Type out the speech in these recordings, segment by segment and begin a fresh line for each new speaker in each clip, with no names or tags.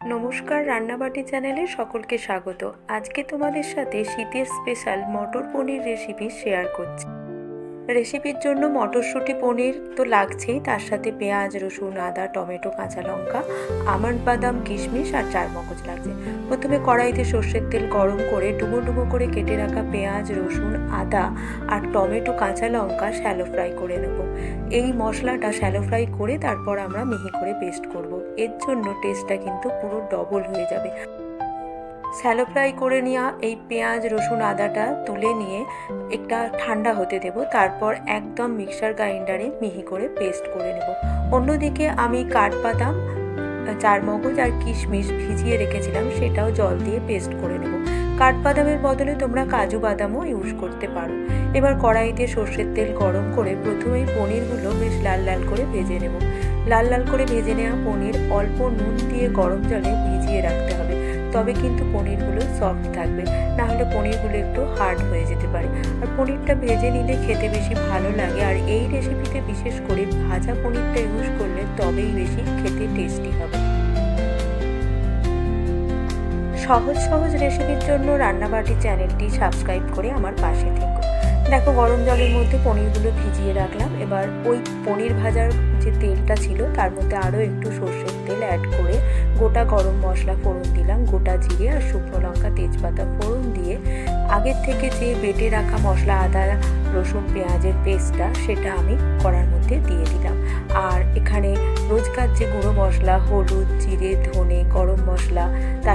নমস্কার রান্নাবাটি চ্যানেলে সকলকে স্বাগত। আজকে তোমাদের সাথে শীতের special matar paneer recipe share করছি। রেসিপির জন্য মটরশুঁটি পনির তো লাগছেই, তার সাথে পেঁয়াজ, রসুন, আদা, টমেটো, কাঁচা লঙ্কা, আমন্ড বাদাম, কিশমিশ আর চার মগজ লাগছে। প্রথমে কড়াইতে সর্ষের তেল গরম করে ডুবো ডুবো করে কেটে রাখা পেঁয়াজ, রসুন, আদা আর টমেটো, কাঁচা লঙ্কা শ্যালো ফ্রাই করে নেব। এই মশলাটা শ্যালো ফ্রাই করে তারপর আমরা মিহি করে পেস্ট করব। এর জন্য টেস্টটা কিন্তু পুরো ডবল হয়ে যাবে। শ্যালো ফ্রাই করে নেওয়া এই পেঁয়াজ, রসুন, আদাটা তুলে নিয়ে একটা ঠান্ডা হতে দেব। তারপর একদম মিক্সার গ্রাইন্ডারে মিহি করে পেস্ট করে নেব। অন্যদিকে আমি কাঠবাদাম চার মগজ আর কিশমিশ ভিজিয়ে রেখেছিলাম, সেটাও জল দিয়ে পেস্ট করে নেব। কাঠবাদামের বদলে তোমরা কাজু বাদামও ইউজ করতে পারো। এবার কড়াইতে সর্ষের তেল গরম করে প্রথমেই পনিরগুলো বেশ লাল লাল করে ভেজে নেব। লাল লাল করে ভেজে নেওয়া পনির অল্প নুন দিয়ে গরম জলে ভিজিয়ে রাখতে হবে। তবে কিন্তু পনিরগুলো সফট থাকবে। না হলে পনিরগুলো একটু হার্ড হয়ে যেতে পারে। আর পনিরটা ভেজে নিলে খেতে বেশি ভালো লাগে। আর এই রেসিপিতে বিশেষ করে ভাজা পনিরটা ইউজ করলে তবেই বেশি খেতে টেস্টি হবে। সহজ সহজ রেসিপির জন্য রান্নাবাটি চ্যানেলটি সাবস্ক্রাইব করে আমার পাশে থেকো। দেখো, গরম জলের মধ্যে পনিরগুলো ভিজিয়ে রাখলাম। এবার ওই পনির ভাজার যে তেলটা ছিল, তার মধ্যে আরও একটু সর্ষের তেল অ্যাড করে গোটা গরম মশলা ফোড়ন দিলাম। গোটা জিরে আর শুকনো লঙ্কা, তেজপাতা ফোড়ন দিয়ে আগের থেকে যে বেটে রাখা মশলা, আদা, রসুন, পেঁয়াজের পেস্টটা, সেটা আমি কড়ার মধ্যে দিয়ে দিলাম। আর এখানে রোজকার যে গুঁড়ো মশলা, হলুদ, জিরে, ধনে, গরম মশলা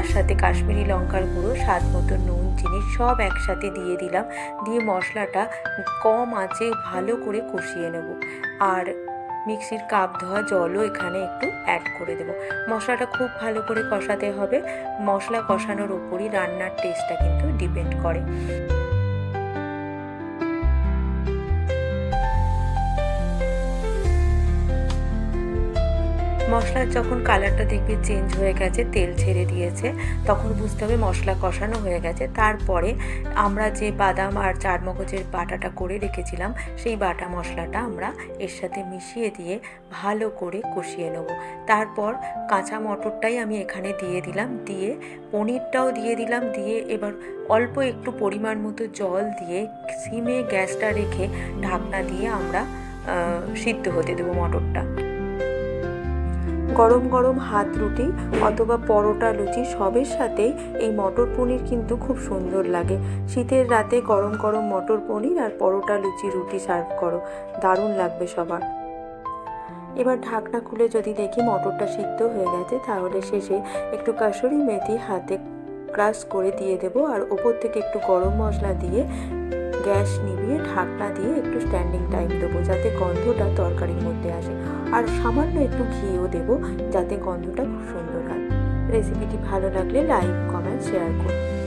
তার সাথে কাশ্মীরি লঙ্কার গুঁড়ো, স্বাদ মতো নুন, চিনি সব একসাথে দিয়ে দিলাম। দিয়ে মশলাটা কম আঁচে ভালো করে কষিয়ে নেব। আর মিক্সির কাপ ধোয়া জলও এখানে একটু অ্যাড করে দেব। মশলাটা খুব ভালো করে কষাতে হবে। মশলা কষানোর ওপরই রান্নার টেস্টটা কিন্তু ডিপেন্ড করে। মশলার যখন কালারটা দেখবে চেঞ্জ হয়ে গেছে, তেল ছেড়ে দিয়েছে, তখন বুঝতে হবে মশলা কষানো হয়ে গেছে। তারপরে আমরা যে বাদাম আর চারমগজের বাটাটা করে রেখেছিলাম, সেই বাটা মশলাটা আমরা এর সাথে মিশিয়ে দিয়ে ভালো করে কষিয়ে নেব। তারপর কাঁচা মটরটাই আমি এখানে দিয়ে দিলাম, দিয়ে পনিরটাও দিয়ে দিলাম, দিয়ে এবার অল্প একটু পরিমাণ মতো জল দিয়ে সিমে গ্যাসটা রেখে ঢাকনা দিয়ে আমরা সিদ্ধ হতে দেবো মটরটা। গরম গরম হাত রুটি অথবা পরোটা লুচি সবের সাথেই এই মটর পনির কিন্তু খুব সুন্দর লাগে। শীতের রাতে গরম গরম মটর পনির আর পরোটা লুচি রুটি সার্ভ করো। দারুণ লাগবে সবার। এবার ঢাকনা খুলে যদি দেখি মটরটা সিদ্ধ হয়ে গেছে, তাহলে শেষে একটু কাসুরি মেথি হাতে ক্রাশ করে দিয়ে দেবো। আর ওপর থেকে একটু গরম মশলা দিয়ে গ্যাস নিভিয়ে ঢাকনা দিয়ে একটু স্ট্যান্ডিং টাইম দেবো, যাতে গন্ধটা তরকারির মধ্যে আসে। আর সামান্য একটু ঘিও দেবো, যাতে গন্ধটা খুব সুন্দর হয়। রেসিপিটি ভালো লাগলে লাইক কমেন্ট শেয়ার করুন।